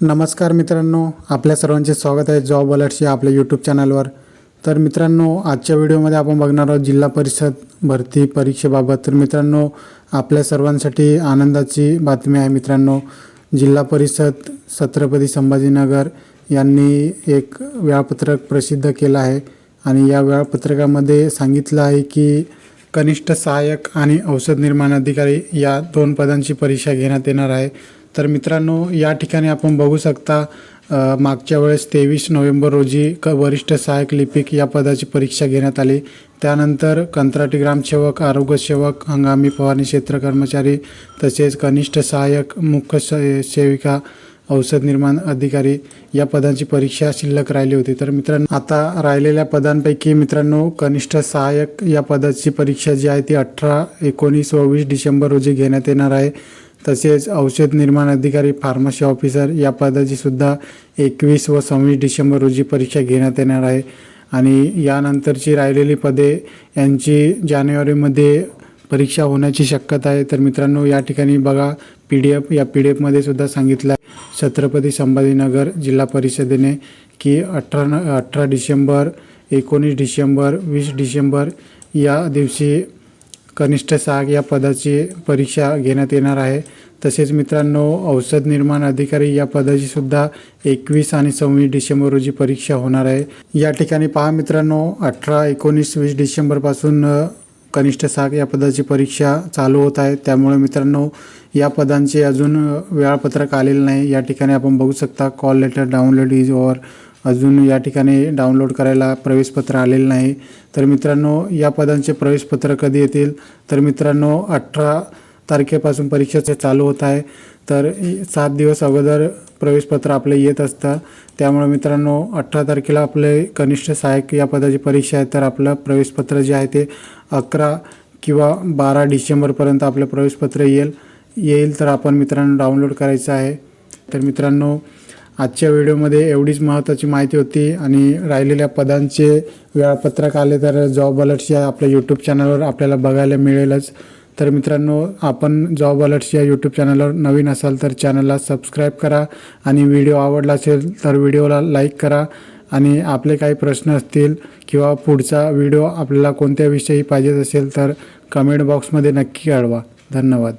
नमस्कार मित्रांनो आपल्या सर्वांचे स्वागत आहे जॉब अलर्ट्स या आपल्या यूट्यूब चॅनलवर. तर मित्रांनो आजच्या व्हिडिओमध्ये आपण बघणार आहोत जिल्हा परिषद भरती परीक्षेबाबत. तर मित्रांनो आपल्या सर्वांसाठी आनंदाची बातमी आहे मित्रांनो. जिल्हा परिषद छत्रपती संभाजीनगर यांनी एक वेळापत्रक प्रसिद्ध केलं आहे आणि या वेळापत्रकामध्ये सांगितलं आहे की कनिष्ठ सहाय्यक आणि औषध निर्माण अधिकारी या दोन पदांची परीक्षा घेण्यात येणार आहे. तर मित्रांनो या ठिकाणी आपण बघू शकता मागच्या वेळेस तेवीस नोव्हेंबर रोजी क वरिष्ठ सहाय्यक लिपिक या पदाची परीक्षा घेण्यात आली. त्यानंतर कंत्राटी ग्रामसेवक आरोग्यसेवक हंगामी फवारणी क्षेत्र कर्मचारी तसेच कनिष्ठ सहाय्यक मुख्य सेविका औषध निर्माण अधिकारी या पदांची परीक्षा शिल्लक राहिली होती. तर मित्रांनो आता राहिलेल्या पदांपैकी मित्रांनो कनिष्ठ सहाय्यक या पदाची परीक्षा जी आहे ती अठरा एकोणीस व वीस डिसेंबर रोजी घेण्यात येणार आहे. तसेच औषध निर्माण अधिकारी फार्मसी ऑफिसर या पदाची सुद्धा एकवीस व सव्वीस डिसेंबर रोजी परीक्षा घेण्यात येणार आहे. आणि यानंतरची राहिलेली पदे यांची जानेवारीमध्ये परीक्षा होण्याची शक्यता आहे. तर मित्रांनो या ठिकाणी बघा पी डी एफ या पी डी एफमध्ये सुद्धा सांगितलं आहे. छत्रपती संभाजीनगर जिल्हा परिषदेने की अठरा न अठरा डिसेंबर एकोणीस डिसेंबर वीस डिसेंबर या दिवशी कनिष्ठ साग या पदाची परीक्षा घेण्यात येणार आहे. तसेच मित्रांनो औषध निर्माण अधिकारी या पदाची सुद्धा एकवीस आणि सव्वीस डिसेंबर रोजी परीक्षा होणार आहे. या ठिकाणी पहा मित्रांनो अठरा एकोणीस वीस डिसेंबरपासून कनिष्ठ साग या पदाची परीक्षा चालू होत आहे. त्यामुळे मित्रांनो या पदांचे अजून वेळापत्रक आलेलं नाही. या ठिकाणी आपण बघू शकता call letter download is over अजून या ठिकाणी डाउनलोड करायला प्रवेशपत्र आलेलं नाही. तर मित्रांनो या पदांचे प्रवेशपत्र कधी येतील? तर मित्रांनो अठरा तारखेपासून परीक्षेचे चालू होत आहे. तर सात दिवस अगोदर प्रवेशपत्र आपले येत असतं त्यामुळे मित्रांनो अठरा तारखेला आपले कनिष्ठ सहाय्यक या पदाची परीक्षा आहे. तर आपलं प्रवेशपत्र जे आहे ते अकरा किंवा बारा डिसेंबरपर्यंत आपलं प्रवेशपत्र येईल. येईल तर आपण मित्रांनो डाउनलोड करायचं आहे. तर मित्रांनो आजच्या व्हिडिओमध्ये एवढीच महत्त्वाची माहिती होती आणि राहिलेल्या पदांचे वेळापत्रक आले तर जॉब अलर्ट्स या आपल्या यूट्यूब चॅनलवर आपल्याला बघायला मिळेलच. तर मित्रांनो आपण जॉब अलर्ट्स या यूट्यूब चॅनलवर नवीन असाल तर चॅनलला सबस्क्राईब करा आणि व्हिडिओ आवडला असेल तर व्हिडिओला लाईक करा आणि आपले काही प्रश्न असतील किंवा पुढचा व्हिडिओ आपल्याला कोणत्या विषयी पाहिजे असेल तर कमेंट बॉक्समध्ये नक्की कळवा. धन्यवाद.